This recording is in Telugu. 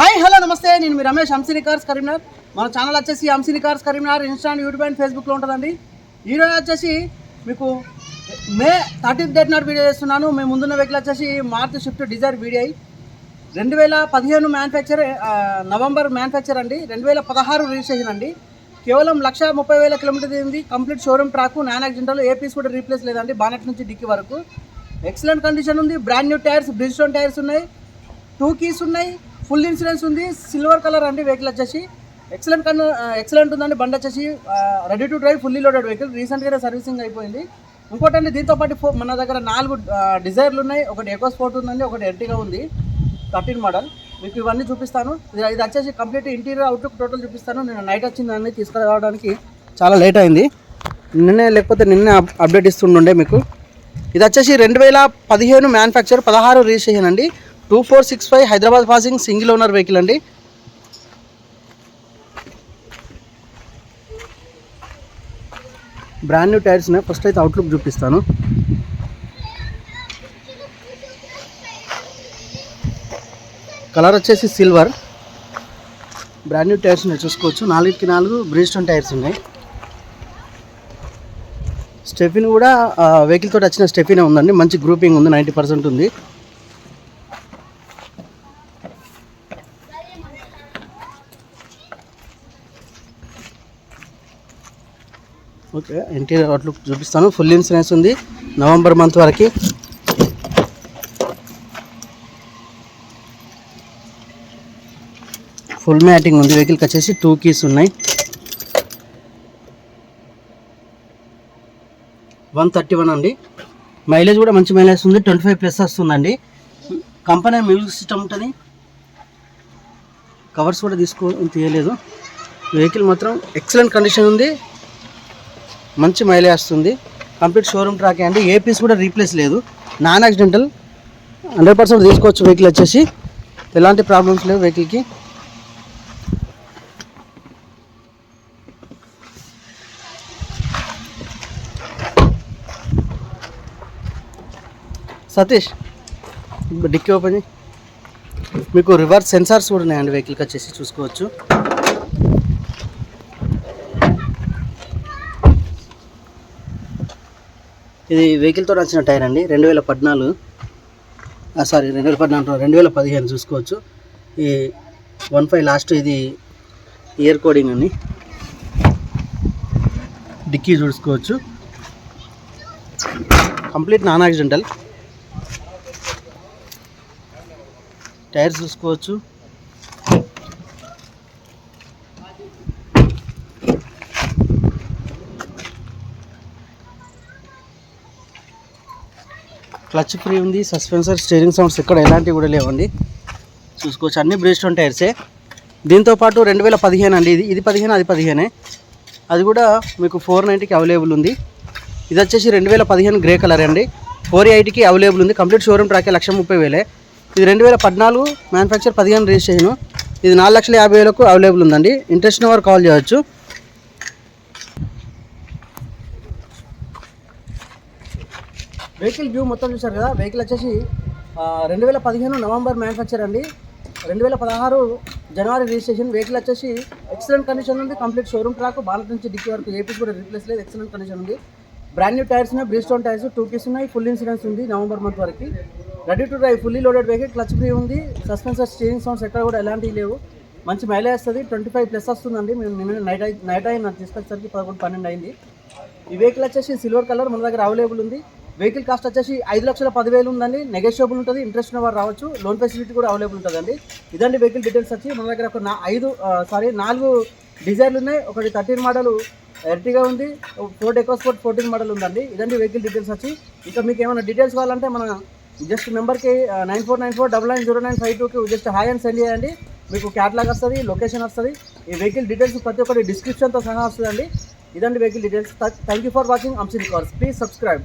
హాయ్ హలో నమస్తే. నేను మీ రమేష్ హంసిని కార్స్ కరీంనగర్. మన ఛానల్ వచ్చేసి Hamsini cars Karimnagar. Insta YouTube and ఫేస్బుక్లో ఉంటుందండి. ఈరోజు వచ్చేసి మీకు మే థర్టీన్త్ డేట్ నాడు వీడియో చేస్తున్నాను. మేము ముందున్న వెహికల్ వచ్చేసి మారుతి షిఫ్ట్ డిజైర్ వీడియో రెండు వేల పదిహేను మ్యానుఫ్యాక్చర్ నవంబర్ మ్యానుఫ్యాక్చర్ అండి. రెండు వేల పదహారు రిజిస్ట్రేషన్ అండి. కేవలం లక్ష ముప్పై వేల కిలోమీటర్ ఉంది complete showroom track non accidental a piece కూడా రీప్లేస్ లేదండి. బానెట్ నుంచి డిక్కి వరకు. ఎక్సలెంట్ కండిషన్ ఉంది. Brand new tyres Bridgestone tyres ఉన్నాయి. టూ కీస్ ఉన్నాయి. ఫుల్ ఇన్సూరెన్స్ ఉంది సిల్వర్ కలర్ అండి వెహికల్ వచ్చేసి. ఎక్సలెంట్ కన్ ఎక్సలెంట్ ఉందండి బండి వచ్చేసి ready to drive fully loaded vehicle రీసెంట్గానే సర్వీసింగ్ అయిపోయింది. ఇంకోటండి దీంతో పాటు ఫో- మన దగ్గర నాలుగు డిజైర్లు ఉన్నాయి. ఒకటి ఎకో స్పోర్ట్ ఉందండి ఒకటి ఎర్టిగా ఉంది. థర్టీన్ మోడల్ మీకు ఇవన్నీ చూపిస్తాను. ఇది ఇది వచ్చేసి కంప్లీట్ ఇంటీరియర్ అవుట్లుక్ టోటల్ చూపిస్తాను. నేను నైట్ వచ్చిందని తీసుకురావడానికి చాలా లేట్ అయింది. నిన్నే లేకపోతే నిన్నే అప్- అప్డేట్ ఇస్తుండే మీకు. ఇది వచ్చేసి రెండు వేల పదిహేను మ్యానుఫ్యాక్చర్ పదహారు రిజిస్ట్రేషన్ అండి. Two four six five Hyderabad passing single owner vehicle అండి. బ్రాండ్ న్యూ టైర్స్ ఉన్నాయి. ఫస్ట్ అయితే అవుట్లుక్ చూపిస్తాను. కలర్ వచ్చేసి సిల్వర్. బ్రాండ్ న్యూ టైర్స్ ఉన్నాయి. చూసుకోవచ్చు. నాలుగుకి నాలుగు బ్రిజ్స్టోన్ టైర్స్ ఉన్నాయి. స్టెఫిన్ కూడా వెహికల్ తోటి వచ్చిన స్టెఫినే ఉందండి. మంచి గ్రూపింగ్ ఉంది. నైంటీ పర్సెంట్ ఉంది. ఓకే ఇంటీరియర్ అవుట్లుక్ చూపిస్తాను. ఫుల్ ఇన్సూరెన్స్ ఉంది. నవంబర్ మంత్ వరకు. ఫుల్ మ్యాటింగ్ ఉంది. వెహికల్కి వచ్చేసి టూ కీస్ ఉన్నాయి. వన్ థర్టీ వన్ అండి. మైలేజ్ కూడా మంచి మైలేజ్ ఉంది. ట్వంటీ ఫైవ్ ప్లస్ వస్తుందండి. కంపెనీ మ్యూజిక్ సిస్టమ్ ఉంటుంది. కవర్స్ కూడా తీసుకో తీయలేదు. వెహికల్ మాత్రం ఎక్సలెంట్ కండిషన్ ఉంది. మంచి మైలేజ్ వస్తుంది. కంప్లీట్ షోరూమ్ ట్రాక్ అండి. ఏ పీస్ కూడా రీప్లేస్ లేదు. నాన్ యాక్సిడెంటల్ హండ్రెడ్ పర్సెంట్ తీసుకోవచ్చు వెహికల్ వచ్చేసి. ఎలాంటి ప్రాబ్లమ్స్ లేవు వెహికల్కి సతీష్ డిక్కీ ఓపెన్ మీకు రివర్స్ సెన్సార్స్ కూడా ఉన్నాయండి వెహికల్కి వచ్చేసి చూసుకోవచ్చు. ఇది వెహికల్తో నచ్చిన టైర్ అండి. రెండు వేల పద్నాలుగు. సారీ రెండు వేల పద్నాలుగు రెండు వేల పదిహేను చూసుకోవచ్చు. ఈ వన్ ఫైవ్ లాస్ట్ ఇది ఇయర్ కోడింగ్ అని డిక్కీ చూసుకోవచ్చు. Complete non accidental. టైర్స్ చూసుకోవచ్చు. క్లచ్ ఫ్రీ ఉంది సస్పెన్సర్ స్టీరింగ్ సౌండ్స్ ఇక్కడ ఎలాంటివి కూడా లేవండి. చూసుకోవచ్చు అన్ని బ్రేస్టోన్ టైర్సే. దీంతో పాటు రెండు వేల పదిహేను అండి ఇది ఇది పదిహేను? అది పదిహేనే. అది కూడా మీకు ఫోర్ నైంటీకి అవైలబుల్ ఉంది. ఇది వచ్చేసి రెండు వేల పదిహేను గ్రే కలర్ అండి. ఫోర్ ఎయిట్కి అవైలబుల్ ఉంది. కంప్లీట్ షోరూమ్ ట్రాకే లక్ష ముప్పై వేలే. ఇది రెండు వేల పద్నాలుగు మ్యానుఫ్యాక్చర్ పదిహేను రిజిస్ట్రేషన్. ఇది నాలుగు లక్షల యాభై వేలకు అవైలబుల్ ఉందండి. ఇంట్రెస్ట్ ఉన్న వారు కాల్ చేయవచ్చు వెహికల్ వ్యూ మొత్తం చూసారు కదా? వెహికల్ వచ్చేసి రెండు వేల పదిహేను నవంబర్ మ్యానుఫ్యాక్చర్ అండి. రెండు వేల పదహారు జనవరి రిజిస్ట్రేషన్ వెహికల్ వచ్చేసి ఎక్సలెంట్ కండిషన్ ఉంది. కంప్లీట్ షోరూమ్ ట్రాక్ భారత్ నుంచి డిక్కీ వరకు ఏపీ కూడా రీప్లేస్ లేదు. ఎక్సలెంట్ కండిషన్ ఉంది. బ్రాండ్ న్యూ టైర్స్ ఉన్నాయి. బ్రీస్టోన్ టైర్స్ టూ పీస్ ఉన్నాయి. ఫుల్ ఇన్సూరెన్స్ ఉంది నవంబర్ మంత్ వరకు. Ready to drive fully loaded vehicle clutch free ఉంది. సస్పెన్సర్ స్టీరింగ్ సౌండ్స్ ఎక్కడ కూడా ఎలాంటివి లేవు. మంచి మైలేజ్ వస్తుంది. ట్వంటీ ఫైవ్ ప్లస్ వస్తుందండి. మేము నిన్న నైట్ అయి నైట్ అయి నాకు తీసుకొచ్చేసరికి పదకొండు పన్నెండు అయింది. ఈ వెహికల్ వచ్చేసి సిల్వర్ కలర్ మన దగ్గర అవైలబుల్ ఉంది. వెహికల్ కాస్ట్ వచ్చేసి ఐదు లక్షల పదివేలు ఉందండి. నెగోషియబుల్ ఉంటుంది ఇంట్రెస్ట్ ఉన్న వారు రావచ్చు. లోన్ ఫెసిలిటీ కూడా అవైలబుల్ ఉంటుందండి. ఇదండి వెహికల్ డీటెయిల్స్ వచ్చి మన దగ్గర ఒక నా ఐదు సారీ నాలుగు డిజైన్లు ఉన్నాయి. ఒకటి థర్టీన్ మోడల్ ఎర్టిగా ఉంది. ఫోర్ ఎకోస్పోర్ట్ ఫోర్టీన్ మోడల్ ఉందండి. ఇదండి వెహికల్ డీటెయిల్స్ వచ్చి. ఇంకా మీకు ఏమైనా డీటెయిల్స్ కావాలంటే మన జస్ట్ నెంబర్కి nine four nine four double nine zero nine five టూకి జస్ట్ హాయ్ అని సెండ్ చేయండి. మీకు క్యాట్లాగ్ వస్తుంది లొకేషన్ వస్తుంది. ఈ వెహికల్ డీటెయిల్స్ ప్రతి ఒక్కటి డిస్క్రిప్షన్తో సహా వస్తుందండి. ఇదండి vehicle details thank you for watching అంశీ cars please subscribe